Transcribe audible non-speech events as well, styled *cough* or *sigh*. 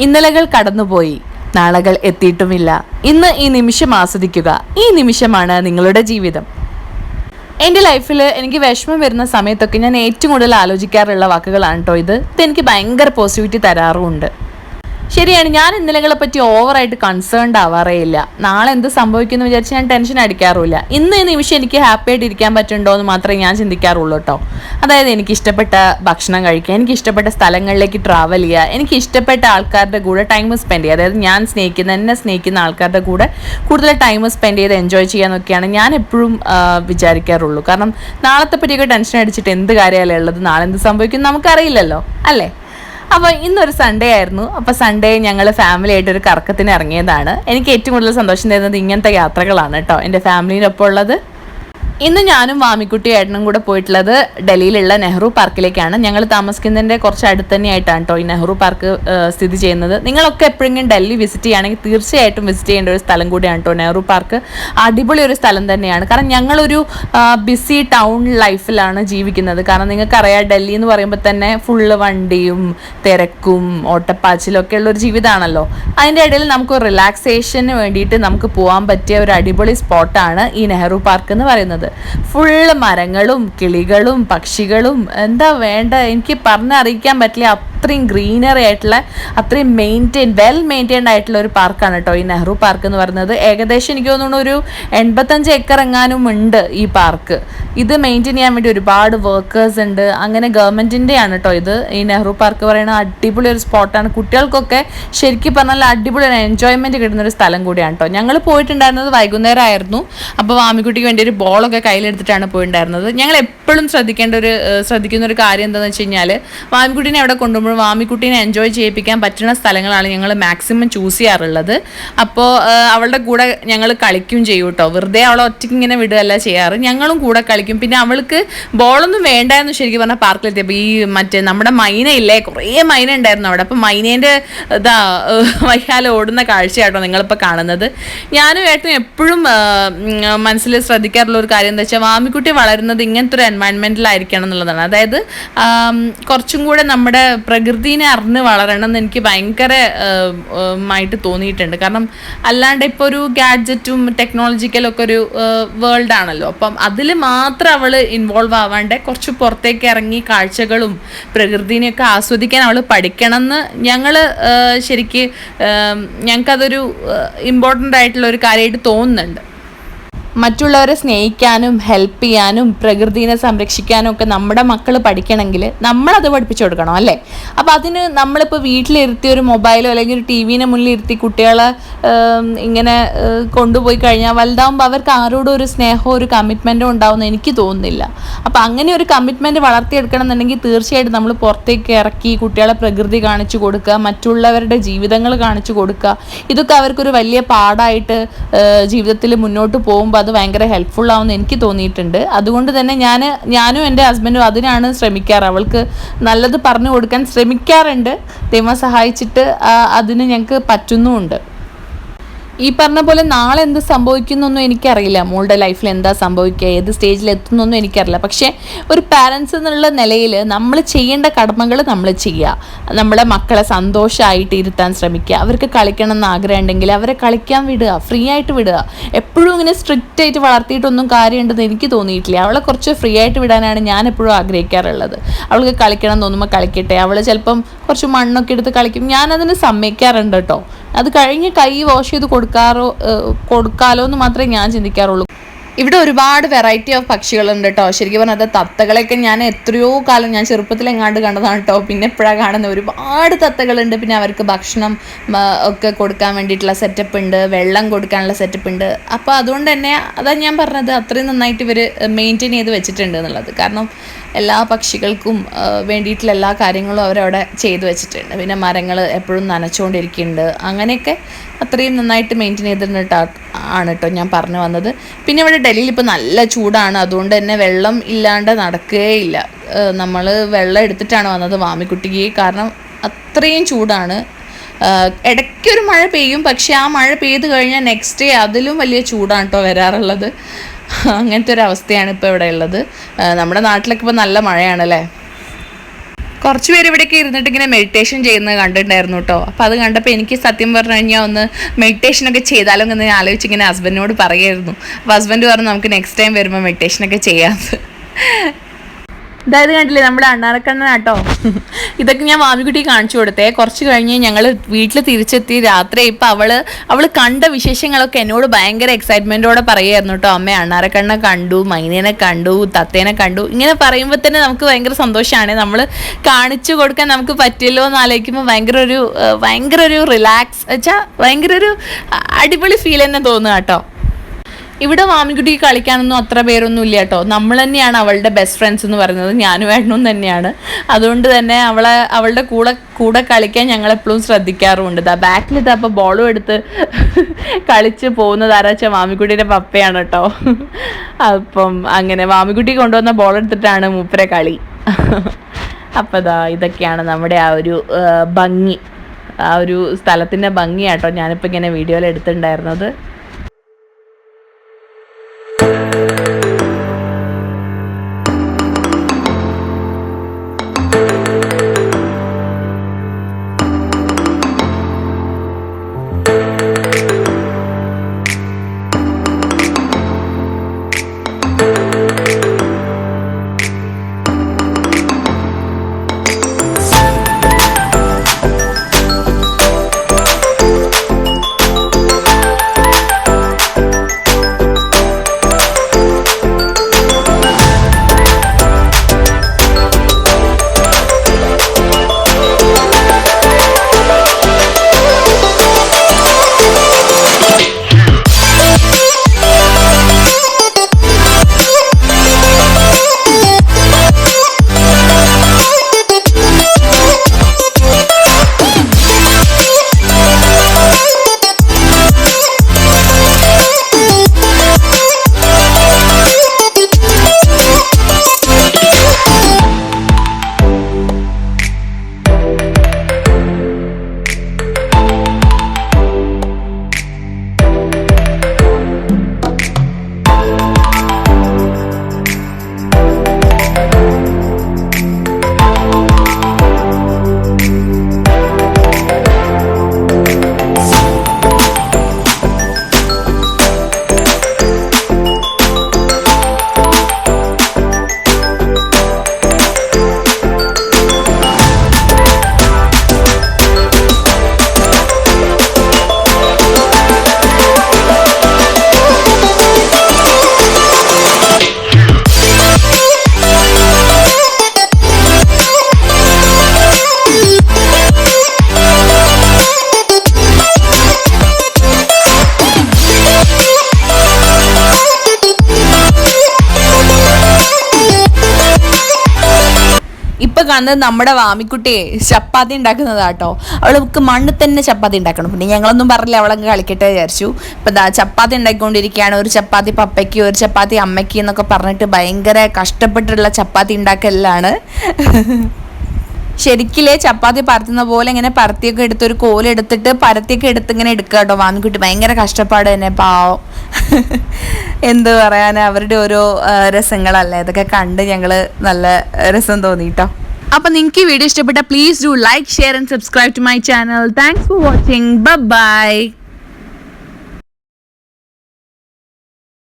ഇന്നലകൾ കടന്നുപോയി. നാളകൾ എത്തിയിട്ടുമില്ല. ഇന്ന് ഈ നിമിഷം ആസ്വദിക്കുക. ഈ നിമിഷമാണ് നിങ്ങളുടെ ജീവിതം. എന്റെ ലൈഫിൽ എനിക്ക് വിഷമം വരുന്ന സമയത്തൊക്കെ ഞാൻ ഏറ്റവും കൂടുതൽ ആലോചിക്കാറുള്ള വാക്കുകളാണ് കേട്ടോ ഇത്. ഇത് എനിക്ക് ഭയങ്കര പോസിറ്റിവിറ്റി തരാറുമുണ്ട്. ശരിയാണ് ഞാൻ ഇന്നലകളെ പറ്റി ഓവറായിട്ട് കൺസേൺഡ് ആവാറേ ഇല്ല നാളെ എന്ത് സംഭവിക്കുന്നു വിചാരിച്ച് ഞാൻ ടെൻഷൻ അടിക്കാറില്ല ഇന്ന് ഈ നിമിഷം എനിക്ക് ഹാപ്പി ആയിട്ട് ഇരിക്കാൻ പറ്റുന്നുണ്ടോ എന്ന് മാത്രമേ ഞാൻ ചിന്തിക്കാറുള്ളൂ കേട്ടോ. അതായത് എനിക്ക് ഇഷ്ടപ്പെട്ട ഭക്ഷണം കഴിക്കുക എനിക്ക് ഇഷ്ടപ്പെട്ട സ്ഥലങ്ങളിലേക്ക് ട്രാവൽ ചെയ്യുക എനിക്ക് ഇഷ്ടപ്പെട്ട ആൾക്കാരുടെ കൂടെ ടൈം സ്പെൻഡ് ചെയ്യുക. അതായത് ഞാൻ സ്നേഹിക്കുന്ന എന്നെ സ്നേഹിക്കുന്ന ആൾക്കാരുടെ കൂടെ കൂടുതൽ ടൈം സ്പെൻഡ് ചെയ്ത് എൻജോയ് ചെയ്യാന്നൊക്കെയാണ് ഞാൻ എപ്പോഴും വിചാരിക്കാറുള്ളൂ. കാരണം നാളത്തെ പറ്റിയൊക്കെ ടെൻഷൻ അടിച്ചിട്ട് എന്ത് കാര്യമല്ലേ ഉള്ളത് നാളെ എന്ത് സംഭവിക്കും നമുക്കറിയില്ലല്ലോ. അല്ലേ? അപ്പോൾ ഇന്നൊരു സൺഡേ ആയിരുന്നു. അപ്പോൾ സൺഡേ ഞങ്ങൾ ഫാമിലി ആയിട്ട് ഒരു കറക്കത്തിന് ഇറങ്ങിയതാണ്. എനിക്ക് ഏറ്റവും കൂടുതൽ സന്തോഷം തരുന്നത് ഇങ്ങനത്തെ യാത്രകളാണ് കേട്ടോ എന്റെ ഫാമിലിയിലൊപ്പം ഉള്ളത്. ഇന്ന് ഞാനും വാമിക്കുട്ടി ഏട്ടനും കൂടെ പോയിട്ടുള്ളത് ഡൽഹിയിലുള്ള നെഹ്റു പാർക്കിലേക്കാണ്. ഞങ്ങൾ താമസിക്കുന്നതിന്റെ കുറച്ച് അടുത്ത് തന്നെയായിട്ടാണ് കേട്ടോ ഈ നെഹ്റു പാർക്ക് സ്ഥിതി ചെയ്യുന്നത്. നിങ്ങളൊക്കെ എപ്പോഴെങ്കിലും ഡൽഹി വിസിറ്റ് ചെയ്യുകയാണെങ്കിൽ തീർച്ചയായിട്ടും വിസിറ്റ് ചെയ്യേണ്ട ഒരു സ്ഥലം കൂടിയാണ് കേട്ടോ നെഹ്റു പാർക്ക്. അടിപൊളി ഒരു സ്ഥലം തന്നെയാണ്. കാരണം ഞങ്ങളൊരു ബിസി ടൗൺ ലൈഫിലാണ് ജീവിക്കുന്നത്. കാരണം നിങ്ങൾക്കറിയാം ഡൽഹി എന്ന് പറയുമ്പോൾ തന്നെ ഫുള്ള് വണ്ടിയും തിരക്കും ഓട്ടപ്പാച്ചിലും ഒക്കെ ഉള്ള ഒരു ജീവിതമാണല്ലോ അതിന്റെ ഇടയിൽ നമുക്ക് റിലാക്സേഷന് വേണ്ടിയിട്ട് നമുക്ക് പോകാൻ പറ്റിയ ഒരു അടിപൊളി സ്പോട്ടാണ് ഈ നെഹ്റു പാർക്ക് എന്ന് പറയുന്നത്. ഫുള്ള് മരങ്ങളും കിളികളും പക്ഷികളും എന്താ വേണ്ട എനിക്ക് പറഞ്ഞറിയിക്കാൻ പറ്റില്ല. അത്രയും ഗ്രീനറി ആയിട്ടുള്ള അത്രയും മെയിന്റെയിൻ വെൽ മെയിന്റെയിൻഡ് ആയിട്ടുള്ള ഒരു പാർക്കാണ് കേട്ടോ ഈ നെഹ്റു പാർക്ക് എന്ന് പറയുന്നത്. ഏകദേശം എനിക്ക് തോന്നുന്നു ഒരു എൺപത്തഞ്ച് ഏക്കർ എങ്ങാനും ഉണ്ട് ഈ പാർക്ക് ഇത് മെയിന്റെയിൻ ചെയ്യാൻ വേണ്ടി ഒരുപാട് വർക്കേഴ്സ് ഉണ്ട്. അങ്ങനെ ഗവൺമെന്റിന്റെ ആണ് കേട്ടോ ഇത്. ഈ നെഹ്റു പാർക്ക് പറയുന്ന അടിപൊളി ഒരു സ്പോട്ടാണ് കുട്ടികൾക്കൊക്കെ ശരിക്കും പറഞ്ഞാൽ അടിപൊളി ഒരു എൻജോയ്മെന്റ് കിട്ടുന്ന ഒരു സ്ഥലം കൂടിയാണ് കേട്ടോ ഞങ്ങൾ പോയിട്ടുണ്ടായിരുന്നത് വൈകുന്നേരം ആയിരുന്നു. അപ്പോൾ വാമിക്കുട്ടിക്ക് വേണ്ടി ഒരു ബോളൊക്കെ കയ്യിലെടുത്തിട്ടാണ് പോയിട്ടുണ്ടായിരുന്നത്. ഞങ്ങൾ എപ്പോഴും ശ്രദ്ധിക്കേണ്ട ഒരു ശ്രദ്ധിക്കുന്ന ഒരു കാര്യം എന്താണെന്ന് വെച്ച് കഴിഞ്ഞാൽ വാമിക്കുട്ടീനെ അവിടെ കൊണ്ടുപോകുമ്പോൾ വാമിക്കുട്ടീനെ എൻജോയ് ചെയ്യിപ്പിക്കാൻ പറ്റുന്ന സ്ഥലങ്ങളാണ് ഞങ്ങൾ മാക്സിമം ചൂസ് ചെയ്യാറുള്ളത്. അപ്പോൾ അവളുടെ കൂടെ ഞങ്ങൾ കളിക്കും ചെയ്യും കേട്ടോ. വെറുതെ അവളെ ഒറ്റയ്ക്ക് ഇങ്ങനെ വിടുകയല്ല ചെയ്യാറ്. ഞങ്ങളും കൂടെ കളിക്കും. പിന്നെ അവൾക്ക് ബോളൊന്നും വേണ്ട എന്ന് ശരിക്കും പറഞ്ഞാൽ പാർക്കിലെത്തിയപ്പോൾ ഈ മറ്റേ നമ്മുടെ മൈന ഇല്ലേ കുറേ മൈന ഉണ്ടായിരുന്നു അവിടെ. അപ്പോൾ മൈനേന്റെ ഇതാ വയ്യാലെ ഓടുന്ന കാഴ്ചയാട്ടോ നിങ്ങളിപ്പോൾ കാണുന്നത്. ഞാനും ഏട്ടനും എപ്പോഴും മനസ്സിൽ ശ്രദ്ധിക്കാറുള്ള ഒരു കാര്യം എന്താ വെച്ചാൽ വാമിക്കുട്ടി വളരുന്നത് ഇങ്ങനത്തെ ഒരു എൻവയൺമെന്റിലായിരിക്കണം എന്നുള്ളതാണ്. അതായത് കുറച്ചും കൂടെ നമ്മുടെ പ്രകൃതിനെ അറിഞ്ഞ് വളരണം എന്ന് എനിക്ക് ഭയങ്കര ആയിട്ട് തോന്നിയിട്ടുണ്ട്. കാരണം അല്ലാണ്ട് ഇപ്പോൾ ഒരു ഗാഡ്ജറ്റും ടെക്നോളജിക്കലും ഒക്കെ ഒരു വേൾഡ് ആണല്ലോ. അപ്പം അതിൽ മാത്രം അവൾ ഇൻവോൾവ് ആവാണ്ട് കുറച്ച് പുറത്തേക്ക് ഇറങ്ങി കാഴ്ചകളും പ്രകൃതിനെയൊക്കെ ആസ്വദിക്കാൻ അവൾ പഠിക്കണം എന്ന് ഞങ്ങൾ ശരിക്ക് ഞങ്ങൾക്കതൊരു ഇമ്പോർട്ടന്റ് ആയിട്ടുള്ള ഒരു കാര്യമായിട്ട് തോന്നുന്നുണ്ട്. മറ്റുള്ളവരെ സ്നേഹിക്കാനും ഹെൽപ്പ് ചെയ്യാനും പ്രകൃതിനെ സംരക്ഷിക്കാനും ഒക്കെ നമ്മുടെ മക്കൾ പഠിക്കണമെങ്കിൽ നമ്മളത് പഠിപ്പിച്ചു കൊടുക്കണം അല്ലേ? അപ്പോൾ അതിന് നമ്മളിപ്പോൾ വീട്ടിലിരുത്തി ഒരു മൊബൈലോ അല്ലെങ്കിൽ ഒരു ടി വിനെ മുന്നിൽ ഇരുത്തി കുട്ടികളെ ഇങ്ങനെ കൊണ്ടുപോയി കഴിഞ്ഞാൽ വലുതാവുമ്പോൾ അവർക്ക് ആരോടും ഒരു സ്നേഹമോ ഒരു കമ്മിറ്റ്മെന്റോ ഉണ്ടാവുമെന്ന് എനിക്ക് തോന്നുന്നില്ല. അപ്പോൾ അങ്ങനെ ഒരു കമ്മിറ്റ്മെന്റ് വളർത്തിയെടുക്കണം എന്നുണ്ടെങ്കിൽ തീർച്ചയായിട്ടും നമ്മൾ പുറത്തേക്ക് ഇറക്കി കുട്ടികളെ പ്രകൃതി കാണിച്ചു കൊടുക്കുക മറ്റുള്ളവരുടെ ജീവിതങ്ങൾ കാണിച്ചു കൊടുക്കുക. ഇതൊക്കെ അവർക്കൊരു വലിയ പാടായിട്ട് ജീവിതത്തിൽ മുന്നോട്ട് പോകുമ്പോൾ അത് ഭയങ്കര ഹെൽപ്ഫുൾ ആവുമെന്ന് എനിക്ക് തോന്നിയിട്ടുണ്ട്. അതുകൊണ്ട് തന്നെ ഞാൻ ഞാനും എന്റെ ഹസ്ബൻഡും അതിനാണ് ശ്രമിക്കാറ്. അവൾക്ക് നല്ലത് പറഞ്ഞു കൊടുക്കാൻ ശ്രമിക്കാറുണ്ട്. ദൈവം സഹായിച്ചിട്ട് അതിന് ഞങ്ങൾക്ക് പറ്റുന്നുമുണ്ട്. ഈ പറഞ്ഞ പോലെ നാളെ എന്ത് സംഭവിക്കുന്നൊന്നും എനിക്കറിയില്ല. മോളുടെ ലൈഫിൽ എന്താ സംഭവിക്കുക ഏത് സ്റ്റേജിൽ എത്തുന്നൊന്നും എനിക്കറിയില്ല. പക്ഷേ ഒരു പാരൻസ് എന്നുള്ള നിലയിൽ നമ്മൾ ചെയ്യേണ്ട കടമകൾ നമ്മൾ ചെയ്യുക. നമ്മളെ മക്കളെ സന്തോഷമായിട്ട് ഇരുത്താൻ ശ്രമിക്കുക. അവർക്ക് കളിക്കണം എന്ന് ആഗ്രഹം ഉണ്ടെങ്കിൽ അവരെ കളിക്കാൻ വിടുക ഫ്രീ ആയിട്ട് വിടുക. എപ്പോഴും ഇങ്ങനെ സ്ട്രിക്റ്റ് ആയിട്ട് വളർത്തിയിട്ടൊന്നും കാര്യമുണ്ടെന്ന് എനിക്ക് തോന്നിയിട്ടില്ല. അവളെ കുറച്ച് ഫ്രീ ആയിട്ട് വിടാനാണ് ഞാൻ എപ്പോഴും ആഗ്രഹിക്കാറുള്ളത്. അവൾക്ക് കളിക്കണം തോന്നുമ്പോൾ കളിക്കട്ടെ. അവൾ ചിലപ്പം കുറച്ച് മണ്ണൊക്കെ എടുത്ത് കളിക്കും. ഞാനതിന് സമ്മതിക്കാറുണ്ട് കേട്ടോ. അത് കഴിഞ്ഞ് കൈ വാഷ് ചെയ്ത് കൊടുക്കാറോ കൊടുക്കാലോ എന്ന് മാത്രമേ ഞാൻ ചിന്തിക്കാറുള്ളൂ. ഇവിടെ ഒരുപാട് വെറൈറ്റി ഓഫ് പക്ഷികളുണ്ട് കേട്ടോ. ശരിക്കും പറഞ്ഞാൽ തത്തകളെയൊക്കെ ഞാൻ എത്രയോ കാലം ഞാൻ ചെറുപ്പത്തിൽ എങ്ങാണ്ട് കണ്ടതാണ് കേട്ടോ. പിന്നെ എപ്പോഴാണ് കാണുന്നത് ഒരുപാട് തത്തകളുണ്ട്. പിന്നെ അവർക്ക് ഭക്ഷണം ഒക്കെ കൊടുക്കാൻ വേണ്ടിയിട്ടുള്ള സെറ്റപ്പ് ഉണ്ട്. വെള്ളം കൊടുക്കാനുള്ള സെറ്റപ്പ് ഉണ്ട്. അപ്പോൾ അതുകൊണ്ട് തന്നെ അതാണ് ഞാൻ പറഞ്ഞത് അത്രയും നന്നായിട്ട് ഇവർ മെയിന്റെയിൻ ചെയ്ത് വെച്ചിട്ടുണ്ട് എന്നുള്ളത്. കാരണം എല്ലാ പക്ഷികൾക്കും വേണ്ടിയിട്ടുള്ള എല്ലാ കാര്യങ്ങളും അവരവിടെ ചെയ്തു വെച്ചിട്ടുണ്ട്. പിന്നെ മരങ്ങൾ എപ്പോഴും നനച്ചുകൊണ്ടിരിക്കുന്നുണ്ട്. അങ്ങനെയൊക്കെ അത്രയും നന്നായിട്ട് മെയിന്റെയിൻ ചെയ്തിട്ടുണ്ട് ട്ടോ- ആണ് കേട്ടോ ഞാൻ പറഞ്ഞു വന്നത്. പിന്നെ ഇവിടെ ഡൽഹിയിൽ ഇപ്പോൾ നല്ല ചൂടാണ്. അതുകൊണ്ട് തന്നെ വെള്ളം ഇല്ലാണ്ട് നടക്കുകയില്ല. നമ്മൾ വെള്ളം എടുത്തിട്ടാണ് വന്നത് വാമിക്കുട്ടിക്ക് കാരണം അത്രയും ചൂടാണ്. ഇടയ്ക്കൊരു മഴ പെയ്യും. പക്ഷെ ആ മഴ പെയ്ത് കഴിഞ്ഞാൽ നെക്സ്റ്റ് ഡേ അതിലും വലിയ ചൂടാണ് കേട്ടോ വരാറുള്ളത്. അങ്ങനത്തെ ഒരു അവസ്ഥയാണ് ഇപ്പോൾ ഇവിടെ ഉള്ളത്. നമ്മുടെ നാട്ടിലൊക്കെ ഇപ്പോൾ നല്ല മഴയാണല്ലേ? കുറച്ച് പേര് ഇവിടെയൊക്കെ ഇരുന്നിട്ട് ഇങ്ങനെ മെഡിറ്റേഷൻ ചെയ്യുന്നത് കണ്ടിട്ടുണ്ടായിരുന്നു കേട്ടോ. അപ്പോൾ അത് കണ്ടപ്പോൾ എനിക്ക് സത്യം പറഞ്ഞു കഴിഞ്ഞാൽ ഒന്ന് മെഡിറ്റേഷനൊക്കെ ചെയ്താലോ എന്ന് ആലോചിച്ച് ഇങ്ങനെ ഹസ്ബൻഡിനോട് പറയായിരുന്നു അപ്പോൾ ഹസ്ബൻഡ് പറഞ്ഞു നമുക്ക് നെക്സ്റ്റ് ടൈം വരുമ്പോൾ മെഡിറ്റേഷനൊക്കെ ചെയ്യാമെന്ന് ഇതായത് കണ്ടില്ലേ നമ്മുടെ അണ്ണാറക്കണ്ണനാട്ടോ *laughs* ഇതൊക്കെ ഞാൻ മാമിക്കുട്ടി കാണിച്ചു കൊടുത്തെ. കുറച്ച് കഴിഞ്ഞ് ഞങ്ങൾ വീട്ടിൽ തിരിച്ചെത്തി. രാത്രി ഇപ്പം അവൾ അവൾ കണ്ട വിശേഷങ്ങളൊക്കെ എന്നോട് ഭയങ്കര എക്സൈറ്റ്മെന്റോടെ പറയായിരുന്നു കേട്ടോ. അമ്മ അണ്ണാറക്കണ്ണ കണ്ടു മൈനേനെ കണ്ടു തത്തേനെ കണ്ടു. ഇങ്ങനെ പറയുമ്പോൾ തന്നെ നമുക്ക് ഭയങ്കര സന്തോഷമാണ് നമ്മൾ കാണിച്ചു കൊടുക്കാൻ നമുക്ക് പറ്റില്ലോ എന്ന് ആലോചിക്കുമ്പോൾ ഭയങ്കര ഒരു ഭയങ്കര ഒരു റിലാക്സ് വെച്ചാൽ ഭയങ്കര ഒരു അടിപൊളി ഫീൽ തന്നെ തോന്നുക കേട്ടോ. ഇവിടെ മാമിക്കുട്ടി കളിക്കാനൊന്നും അത്ര പേരൊന്നും ഇല്ല കേട്ടോ. നമ്മൾ തന്നെയാണ് അവളുടെ ബെസ്റ്റ് ഫ്രണ്ട്സ് എന്ന് പറയുന്നത്. ഞാനും ഏട്ടനും തന്നെയാണ്. അതുകൊണ്ട് തന്നെ അവളെ അവളുടെ കൂടെ കൂടെ കളിക്കാൻ ഞങ്ങൾ എപ്പോഴും ശ്രദ്ധിക്കാറുമുണ്ട്. ഇതാ ബാക്കിൽ ഇതാ അപ്പോൾ ബോളും എടുത്ത് കളിച്ച് പോകുന്നത് ആരാ വെച്ചാൽ മാമിക്കുട്ടിയുടെ പപ്പയാണ് കേട്ടോ. അപ്പം അങ്ങനെ മാമിക്കുട്ടി കൊണ്ടുവന്ന ബോൾ എടുത്തിട്ടാണ് മൂപ്പരെ കളി. അപ്പോൾ ദാ ഇതൊക്കെയാണ് നമ്മുടെ ആ ഒരു ഭംഗി. ആ ഒരു സ്ഥലത്തിന്റെ ഭംഗിയാട്ടോ ഞാനിപ്പോൾ ഇങ്ങനെ വീഡിയോയിൽ എടുത്തിട്ടുണ്ടായിരുന്നത്. കാണുന്നത് നമ്മുടെ വാമിക്കുട്ടിയെ ചപ്പാത്തി ഉണ്ടാക്കുന്നതാട്ടോ. അവൾക്ക് മണ്ണ് തന്നെ ചപ്പാത്തി ഉണ്ടാക്കണം. പിന്നെ ഞങ്ങളൊന്നും പറഞ്ഞില്ല അവളങ്ങ് കളിക്കട്ടെ വിചാരിച്ചു. ഇപ്പൊ ദാ ചപ്പാത്തി ഉണ്ടാക്കിക്കൊണ്ടിരിക്കുകയാണ് ഒരു ചപ്പാത്തി പപ്പയ്ക്ക് ഒരു ചപ്പാത്തി അമ്മയ്ക്ക് എന്നൊക്കെ പറഞ്ഞിട്ട് ഭയങ്കര കഷ്ടപ്പെട്ടുള്ള ചപ്പാത്തി ഉണ്ടാക്കലാണ് ശരിക്കില്ലേ ചപ്പാത്തി പരത്തുന്ന പോലെ ഇങ്ങനെ പരത്തിയൊക്കെ എടുത്ത് ഒരു കോലെടുത്തിട്ട് പരത്തിയൊക്കെ എടുത്ത് ഇങ്ങനെ എടുക്കുക കേട്ടോ വാമിക്കുട്ടി. ഭയങ്കര കഷ്ടപ്പാട് തന്നെ പാവം. എന്ത് പറയാൻ അവരുടെ ഓരോ രസങ്ങളല്ലേ? ഇതൊക്കെ കണ്ട് ഞങ്ങൾ നല്ല രസം തോന്നി കേട്ടോ അപ്പൊ നിങ്ങൾക്ക് ഈ വീഡിയോ ഇഷ്ടപ്പെട്ട please do like share and subscribe to my channel thanks for watching bye